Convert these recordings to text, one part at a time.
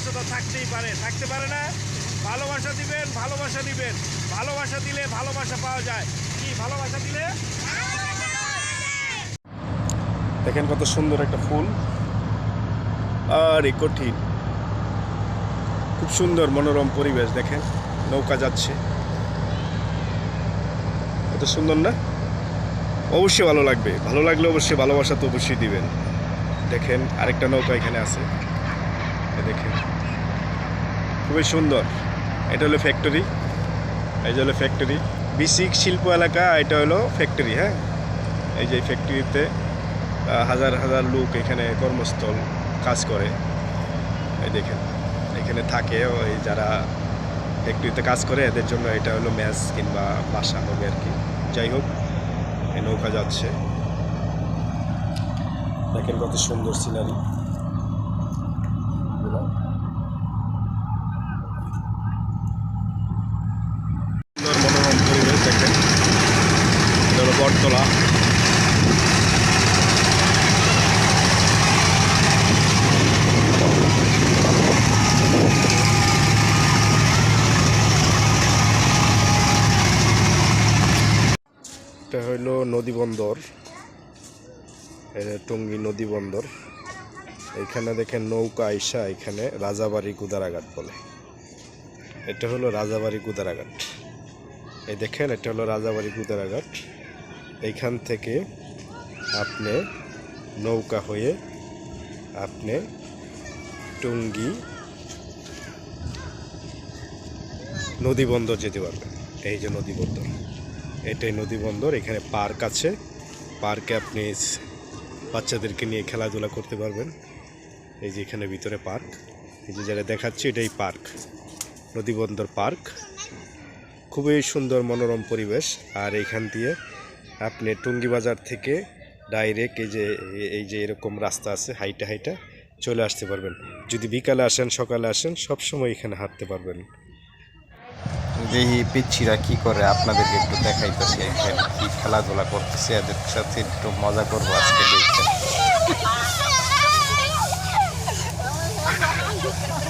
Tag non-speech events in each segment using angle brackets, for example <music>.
ভালোবাসা তো থাকতেই পারে। থাকতে পারে না? ভালোবাসা দিবেন ভালোবাসা দিবেন। ভালোবাসা দিলে ভালোবাসা পাওয়া যায়। কি, ভালোবাসা দিলে? দেখেন কত সুন্দর একটা ফুল। আর, কঠিন। খুব সুন্দর মনোরম পরিবেশ, দেখেন। নৌকা যাচ্ছে। কত সুন্দর না? অবশ্যই ভালো লাগবে। ভালো লাগলে অবশ্যই ভালোবাসা তো অবশ্যই দিবেন। দেখেন আরেকটা নৌকা এখানে আছে। এ দেখেন খুবই সুন্দর। এটা হলো ফ্যাক্টরি এই যে হলো ফ্যাক্টরি বিসিক শিল্প এলাকা, এটা হলো ফ্যাক্টরি হ্যাঁ? এই যে ফ্যাক্টরিতে হাজার হাজার লোক এখানে কর্মস্থল কাজ করে। এই দেখেন, এখানে থাকে ওই যারা ফ্যাক্টরিতে কাজ করে, এদের জন্য এটা হলো ম্যাচ কিংবা বাসা হবে আর কি। যাই হোক নৌকা যাচ্ছে। দেখেন কত সুন্দর সিনারি সুন্দর মনোরম পরিবেশ দেখেন হলো এটা হইল নদী বন্দর। টঙ্গী নদী বন্দর। এখানে দেখেন নৌকা আইসা এখানে রাজাবাড়ি গুদারাঘাট বলে। এটা হলো রাজাবাড়ি গুদারাঘাট। এই দেখেন, এটা হলো রাজাবাড়ি গুদারাঘাট। এইখান থেকে আপনি নৌকা হয়ে আপনি টুঙ্গি নদী বন্দর যেতে পারবেন। এই যে নদী বন্দর এটাই নদী বন্দর এখানে পার্ক আছে। পার্কে আপনি বাচ্চাদেরকে নিয়ে খেলাধুলা করতে পারবেন। এই যে এখানে ভিতরে পার্ক। এই যে যারা দেখাচ্ছি, এটাই পার্ক। নদী বন্দর পার্ক। খুবই সুন্দর মনোরম পরিবেশ। আর এইখান দিয়ে আপনি টুঙ্গি বাজার থেকে ডাইরেক্ট এই যে এই যে এরকম রাস্তা আছে হাইটা হাইটা চলে আসতে পারবেন। যদি বিকালে আসেন সকালে আসেন সব সময় এখানে হাঁটতে পারবেন। দেখি পিচ্ছিরা কি করে আপনাদেরকে একটু দেখাইতেছি এখানে কি খেলাধুলা করতেছে এদের সাথে একটু মজা করব আজকে দেখতে। <laughs>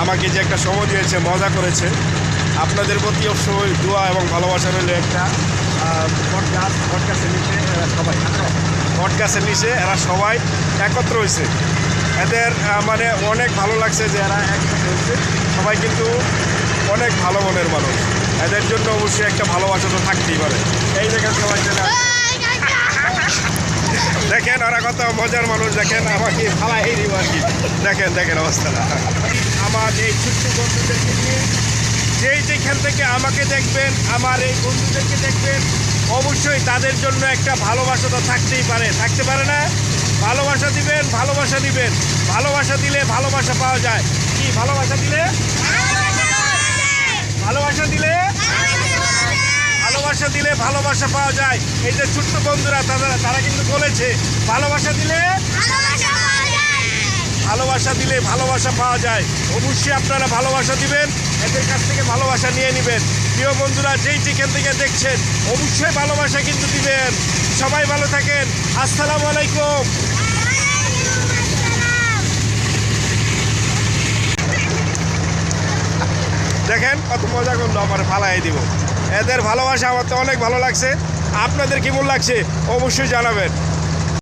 আমাকে যে একটা সময় দিয়েছে, মজা করেছে। আপনাদের প্রতি অবশ্যই দোয়া এবং ভালোবাসা রইলে একটা পডকাস্ট পডকাস্টের নিচে সবাই পডকাস্টের নিচে এরা সবাই একত্র হয়েছে। এদের মানে অনেক ভালো লাগছে যে এরা একসাথে হয়েছে। সবাই কিন্তু অনেক ভালো মনের মানুষ। এদের জন্য অবশ্যই একটা ভালোবাসা তো থাকতেই পারে। এই দেখেন সবাই চলে আসছে। দেখেন ওরা কত মজার মানুষ দেখেন, আমাকে ফালাই দিব আর কি। দেখেন দেখেন অবস্থাটা। আমার এই ছোট্ট বন্ধুদেরকে নিয়ে যেই যেখান থেকে আমাকে দেখবেন, আমার এই বন্ধুদেরকে দেখবেন, অবশ্যই তাদের জন্য একটা ভালোবাসা তো থাকতেই পারে। থাকতে পারে না? ভালোবাসা দিবেন ভালোবাসা দিবেন। ভালোবাসা দিলে ভালোবাসা পাওয়া যায়। কি, ভালোবাসা দিলে? ভালোবাসা দিলে? দিলে ভালোবাসা পাওয়া যায়। এই যে ছোট্ট বন্ধুরা তারা তারা কিন্তু বলেছে ভালোবাসা দিলে ভালোবাসা দিলে ভালোবাসা পাওয়া যায়। অবশ্যই আপনারা ভালোবাসা দিবেন এদের কাছ থেকে ভালোবাসা নিয়ে নেবেন। প্রিয় বন্ধুরা যেই যেখান থেকে দেখছেন অবশ্যই ভালোবাসা কিন্তু দিবেন। সবাই ভালো থাকেন। আসসালামু আলাইকুম। দেখেন কত মজা করল আমার ফালাই দিব। এদের ভালোবাসা আমার তো অনেক ভালো লাগছে। আপনাদের কেমন লাগছে? অবশ্যই জানাবেন।